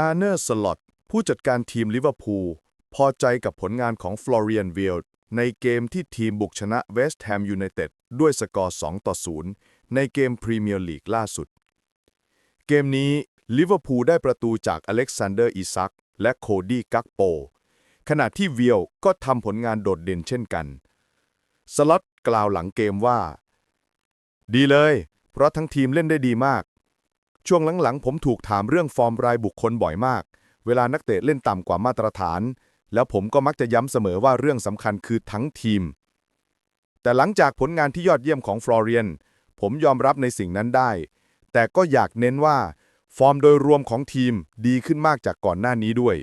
อาร์เนอร์สลอตผู้จัดการทีมลิเวอร์พูลพอใจกับผลงานของฟลอเรียนวิลในเกมที่ทีมบุกชนะเวสต์แฮมยูไนเต็ดด้วยสกอร์2ต่อ0ในเกมพรีเมียร์ลีกล่าสุด เกมนี้ลิเวอร์พูลได้ประตูจากอเล็กซานเดอร์อิซักและโคดี้กักโป ขณะที่วิลก็ทำผลงานโดดเด่นเช่นกัน สล็อตกล่าวหลังเกมว่า ดีเลย เพราะทั้งทีมเล่นได้ดีมาก ช่วงหลังๆ ผมถูกถามเรื่องฟอร์มรายบุคคลบ่อยมาก เวลานักเตะเล่นต่ำกว่ามาตรฐาน แล้วผมก็มักจะย้ำเสมอว่าเรื่องสำคัญคือทั้งทีม แต่หลังจากผลงานที่ยอดเยี่ยมของฟลอเรียน ผมยอมรับในสิ่งนั้นได้ แต่ก็อยากเน้นว่า ฟอร์มโดยรวมของทีมดีขึ้นมากจากก่อนหน้านี้ด้วย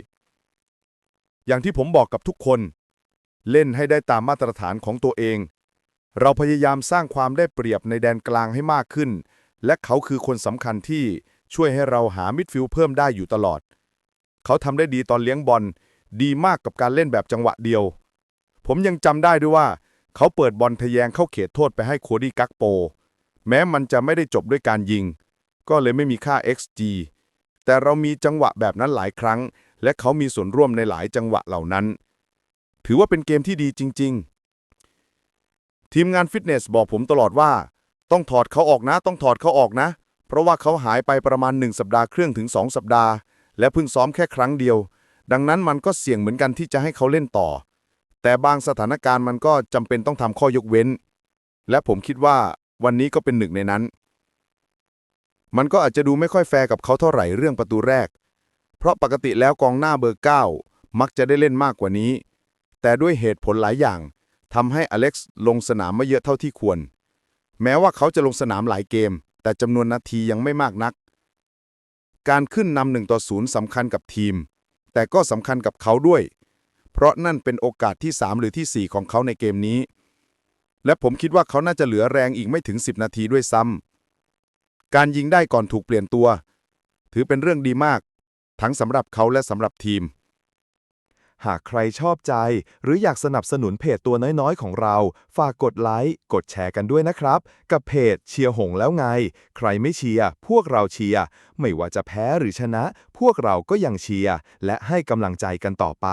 อย่างที่ผมบอกกับทุกคน เล่นให้ได้ตามมาตรฐานของตัวเอง เราพยายามสร้างความได้เปรียบในแดนกลางให้มากขึ้น และเขาคือคนสำคัญที่ช่วยให้เราหามิดฟิลด์เพิ่มได้อยู่ตลอด เขาทำได้ดีตอนเลี้ยงบอล ดีมากกับการเล่นแบบจังหวะเดียว ผมยังจำได้ด้วยว่า เขาเปิดบอลทะแยงเข้าเขตโทษไปให้โคดี้กักโป แม้มันจะไม่ได้จบด้วยการยิง ก็เลยไม่มีค่า XG แต่เรามีจังหวะแบบนั้นหลายครั้ง และเขามีส่วนร่วมในหลายจังหวะเหล่านั้น ถือว่าเป็นเกมที่ดีจริง ๆ ทีมงานฟิตเนสบอกผมตลอดว่า ต้องถอดเขาออกนะ ต้องถอดเขาออกนะ เพราะว่าเขาหายไปประมาณ 1 สัปดาห์ครึ่งถึง 2 สัปดาห์ และเพิ่งซ้อมแค่ครั้งเดียว ดังนั้นมันก็เสี่ยงเหมือนกันที่จะให้เขาเล่นต่อ แต่บางสถานการณ์มันก็จำเป็นต้องทำข้อยกเว้น และผมคิดว่าวันนี้ก็เป็นหนึ่งในนั้น มันก็อาจจะดูไม่ค่อยแฟร์กับเขาเท่าไหร่เรื่องประตูแรก เพราะปกติแล้วกองหน้าเบอร์ 9 มักจะได้เล่นมากกว่านี้ แต่ด้วยเหตุผลหลายอย่างทำให้อเล็กซ์ลงสนามไม่เยอะเท่าที่ควร แม้ว่าเขาจะลงสนามหลายเกม แต่จำนวนนาทียังไม่มากนัก การขึ้นนำหนึ่งต่อศูนย์สำคัญกับทีม แต่ก็สำคัญกับเขาด้วย เพราะนั่นเป็นโอกาสที่ 3 หรือทีสี่ 4 ของเขาในเกมนี้ และผมคิดว่าเขาน่าจะเหลือแรงอีกไม่ถึง 10 นาทีด้วยซ้ำการยิงได้ก่อนถูกเปลี่ยนตัว ถือเป็นเรื่องดีมาก ทั้งสำหรับเขาและสำหรับทีม หากใครชอบใจ หรืออยากสนับสนุนเพจตัวน้อยๆ ของเรา ฝากกดไลค์ กดแชร์กันด้วยนะครับ กับเพจเชียร์หงแล้วไง ใครไม่เชียร์พวกเราเชียร์ไม่ว่าจะแพ้หรือชนะ พวกเราก็ยังเชียร์และให้กำลังใจกันต่อไป